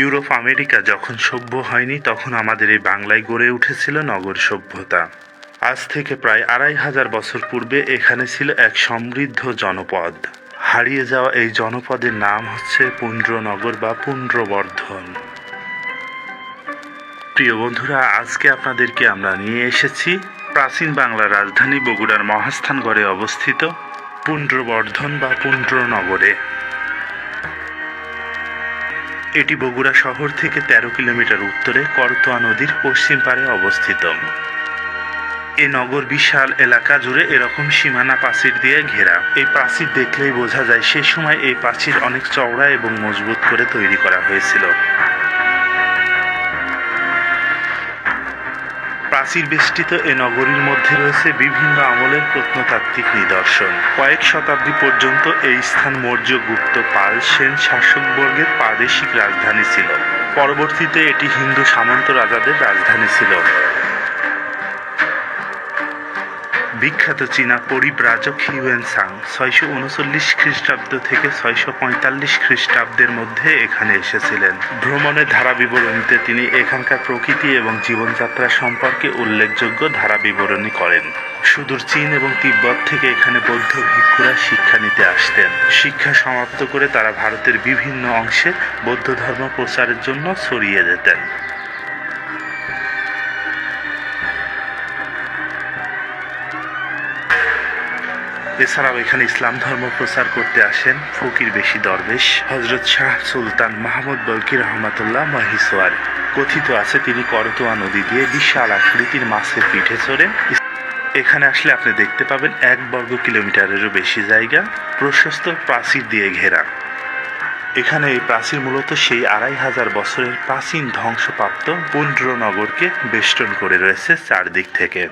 Europe, America যখন সভ্য হয়নি, তখন আমাদের এই বাংলায় গড়ে উঠেছিল নগর সভ্যতা। আজ থেকে প্রায় আড়াই হাজার বছর পূর্বে এখানে ছিল এক সমৃদ্ধ জনপদ। হারিয়ে যাওয়া এই জনপদের নাম হচ্ছে পুণ্ড্রনগর বা পুণ্ড্রবর্ধন প্রিয় বন্ধুরা, আজকে আপনাদেরকে আমরা নিয়ে এসেছি প্রাচীন বাংলার রাজধানী বগুড়ার মহাস্থানগড়ে অবস্থিত পুণ্ড্রবর্ধন বা পুণ্ড্রনগরে এটি বগুড়া শহর থেকে ১৩ কিলোমিটার উত্তরে করতোয়া নদীর পশ্চিম পারে অবস্থিত। এ নগর বিশাল, এলাকা জুড়ে এরকম সীমানা প্রাচীর দিয়ে ঘেরা। এই প্রাচীর দেখলেই বোঝা যায়, সে সময় এই প্রাচীর অনেক চওড়া এবং মজবুত করে তৈরি করা হয়েছিল। প্রাচীর বেষ্টিত এ নগরীর মধ্যে রয়েছে বিভিন্ন আমলের প্রত্নতাত্ত্বিক নিদর্শন। কয়েক শতাব্দী পর্যন্ত এই স্থান মৌর্য গুপ্ত পাল সেন শাসকবর্গের প্রাদেশিক রাজধানী ছিল। পরবর্তীতে এটি হিন্দু সামন্ত রাজাদের রাজধানী ছিল। বিখ্যাত চীনা পরিব্রাজক হিউয়েন সাং ছয়শো উনচল্লিশ খ্রিস্টাব্দ থেকে ছয়শো পঁয়তাল্লিশ খ্রিস্টাব্দের মধ্যে এখানে এসেছিলেন। ভ্রমণের ধারা বিবরণীতে তিনি এখানকার প্রকৃতি এবং জীবনযাত্রা সম্পর্কে উল্লেখযোগ্য ধারা বিবরণী করেন। সুদূর চীন এবং তিব্বত থেকে এখানে বৌদ্ধ ভিক্ষুরা শিক্ষা নিতে আসতেন। শিক্ষা সমাপ্ত করে তারা ভারতের বিভিন্ন অংশে বৌদ্ধ ধর্ম প্রচারের জন্য ছড়িয়ে যেতেন এছাড়াও এখানে ইসলাম ধর্ম প্রচার করতে আসেন ফকির বেশি দরবেশ হজরত শাহ সুলতান মাহমুদ বলকি রহমতুল্লাহ মহিসোয়ার কথিত আছে তিনি করতোয়া নদী দিয়ে বিশাল আকৃতির মাছের পিঠে চড়েন। এখানে আসলে আপনি দেখতে পাবেন এক বর্গ কিলোমিটারেরও বেশি জায়গা, প্রশস্ত প্রাচীর দিয়ে ঘেরা। এখানে এই প্রাচীর মূলত সেই আড়াই হাজার বছরের প্রাচীন ধ্বংসপ্রাপ্ত পুণ্ড্রনগরকে বেষ্টন করে রয়েছে চারদিক থেকে।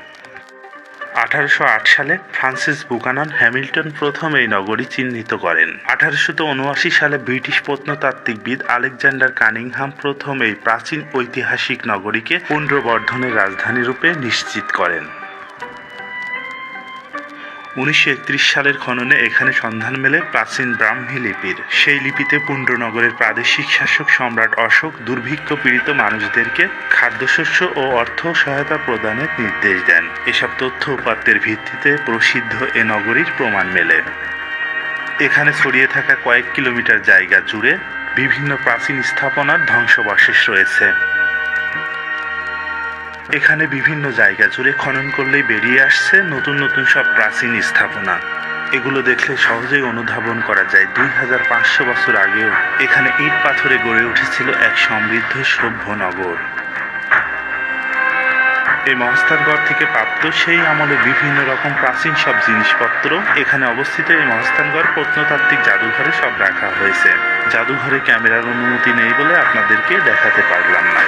আঠারোশো আট সালে ফ্রান্সিস বুকানন হ্যামিল্টন প্রথম এই নগরী চিহ্নিত করেন। আঠারোশো উনআশি সালে ব্রিটিশ প্রত্নতাত্ত্বিকবিদ আলেকজান্ডার কানিংহাম প্রথম এই প্রাচীন ঐতিহাসিক নগরীকে পুনর্বর্ধনের রাজধানী রূপে নিশ্চিত করেন। উনিশশো একত্রিশ সালের খননে এখানে সন্ধান মেলে প্রাচীন ব্রাহ্মী লিপির। সেই লিপিতে পুণ্ডনগরের প্রাদেশিক শাসক সম্রাট অশোক দুর্ভিক্ষ পীড়িত মানুষদেরকে খাদ্যশস্য ও অর্থ সহায়তা প্রদানের নির্দেশ দেন। এসব তথ্য উপাত্তের ভিত্তিতে প্রসিদ্ধ এ নগরীর প্রমাণ মেলে। এখানে ছড়িয়ে থাকা কয়েক কিলোমিটার জায়গা জুড়ে বিভিন্ন প্রাচীন স্থাপনার ধ্বংসবশেষ রয়েছে। এখানে বিভিন্ন জায়গা জুড়ে খনন করলেই বেরিয়ে আসছে নতুন নতুন সব প্রাচীন স্থাপনা। এগুলো দেখলে সহজেই অনুধাবন করা যায়। দুই হাজার পাঁচশো বছর আগেও এখানে ইট পাথরে গড়ে উঠেছিল এক সমৃদ্ধ সভ্য নগর। এই মহস্তানগড় থেকে প্রাপ্ত সেই আমলে বিভিন্ন রকম প্রাচীন সব জিনিসপত্র এখানে অবস্থিত। এই মহস্তানগড় প্রত্নতাত্ত্বিক জাদুঘরে সব রাখা হয়েছে। জাদুঘরে ক্যামেরার অনুমতি নেই বলে আপনাদেরকে দেখাতে পারলাম না।